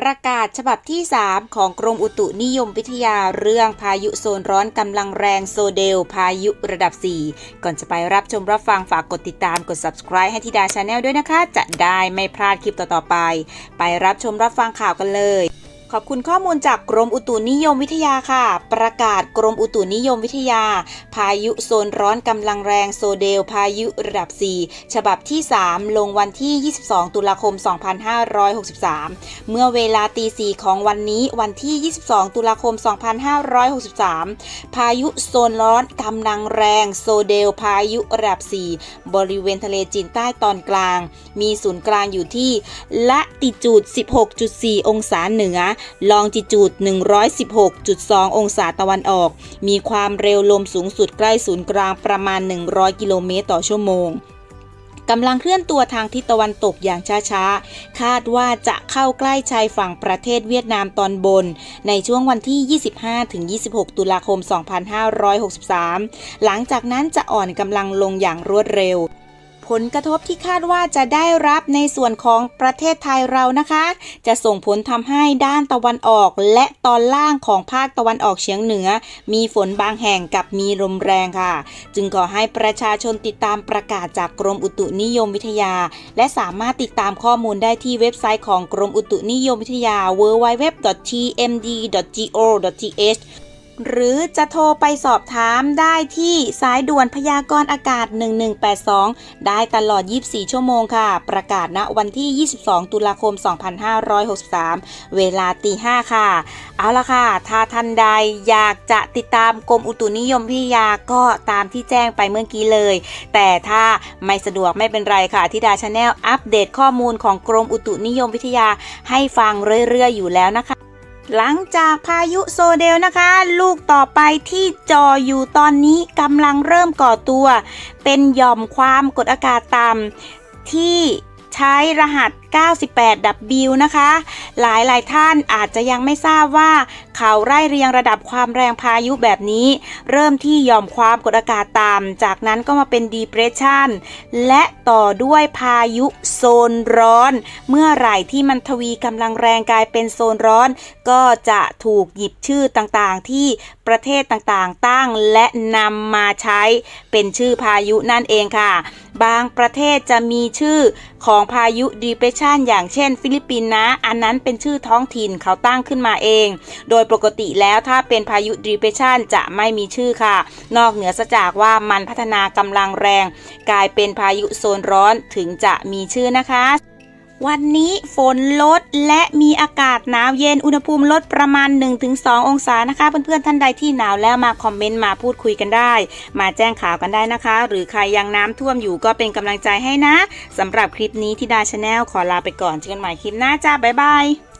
ประกาศฉบับที่ 3 ของกรมอุตุนิยมวิทยาเรื่องพายุโซนร้อนกำลังแรงโซเดล พายุระดับ 4 ก่อนจะไปรับชมรับฟังฝากกดติดตามกด subscribe ให้ธิดาชาแนลด้วยนะคะ จะได้ไม่พลาดคลิปต่อๆไป ไปรับชมรับฟังข่าวกันเลย ขอบคุณข้อมูลจากกรมอุตุนิยมวิทยาค่ะ ประกาศกรมอุตุนิยมวิทยา พายุโซนร้อนกำลังแรงโซเดล พายุระดับ 4 ฉบับที่ 3 ลงวันที่ 22 ตุลาคม 2563 เมื่อเวลาตีสี่ของวันนี้วันที่ 22 ตุลาคม 2563 พายุโซนร้อนกำลังแรงโซเดล พายุระดับ 4 บริเวณทะเลจีนใต้ตอนกลาง มีศูนย์กลางอยู่ที่ละติจูด 16.4 องศาเหนือลองจิจูด 116.2 องศาตะวันออก มีความเร็วลมสูงสุดใกล้ศูนย์กลางประมาณ 100 กิโลเมตรต่อชั่วโมงกำลังเคลื่อนตัวทางทิศตะวันตกอย่างช้าๆ คาดว่าจะเข้าใกล้ชายฝั่งประเทศเวียดนามตอนบน ในช่วงวันที่ 25-26 ตุลาคม 2563 หลังจากนั้นจะอ่อนกำลังลงอย่างรวดเร็ว ผลกระทบที่คาดว่าจะได้รับในส่วนของประเทศไทยเรานะคะ จะส่งผลทำให้ด้านตะวันออก และตอนล่างของภาคตะวันออกเฉียงเหนือ มีฝนบางแห่งกับมีลมแรงค่ะ จึงขอให้ประชาชนติดตามประกาศจากกรมอุตุนิยมวิทยา และสามารถติดตามข้อมูลได้ที่เว็บไซต์ของกรมอุตุนิยมวิทยา www.tmd.go.th หรือจะโทรไปสอบถามได้ที่สายด่วนพยากรณ์อากาศ 1182 ได้ตลอด 24 ชั่วโมงค่ะ ประกาศณวันที่ 22 ตุลาคม 2563 เวลาตี 5 ค่ะ เอาละค่ะ ถ้าท่านใดอยากจะติดตามกรมอุตุนิยมวิทยาก็ตามที่แจ้งไปเมื่อกี้เลย แต่ถ้าไม่สะดวกไม่เป็นไรค่ะทิดาชาแนลอัปเดตข้อมูลของกรมอุตุนิยมวิทยาให้ฟังเรื่อยๆ อยู่แล้วนะคะ หลังจากพายุโซเดลนะคะ ลูกต่อไปที่จออยู่ตอนนี้กำลังเริ่มก่อตัว เป็นหย่อมความกดอากาศต่ำที่ใช้รหัส 98W นะคะ หลายหลายๆท่านอาจจะยังไม่ทราบว่า เขาไล่เรียงระดับความแรงพายุแบบนี้ เริ่มที่หย่อมความกดอากาศต่ำจากนั้นก็มาเป็น depression และต่อด้วยพายุโซนร้อน เมื่อไหร่ที่มันทวีกำลังแรงกลายเป็นโซนร้อน ก็จะถูกหยิบชื่อต่างๆ ที่ประเทศต่างๆ ตั้งและนำมาใช้เป็นชื่อพายุนั่นเองค่ะ บางประเทศจะมีชื่อของพายุ depression อย่างเช่น ฟิลิปปินส์นะ อันนั้นเป็นชื่อท้องถิ่นเขาตั้งขึ้นมาเอง โดยปกติแล้วถ้าเป็นพายุ depression จะไม่มีชื่อค่ะ นอกเหนือจากว่ามันพัฒนากำลังแรง กลายเป็นพายุโซนร้อนถึงจะมีชื่อนะคะวันนี้ฝนลดและมีอากาศหนาวเย็นอุณหภูมิลดประมาณ 1-2 องศานะคะ เพื่อนๆท่านใดที่หนาวแล้วมาคอมเมนต์มาพูดคุยกันได้ มาแจ้งข่าวกันได้นะคะ หรือใครยังน้ำท่วมอยู่ก็เป็นกำลังใจให้นะสำหรับคลิปนี้ที่ดาชาแนลขอลาไปก่อนเจอกันใหม่คลิปหน้าจ้าบ๊ายบาย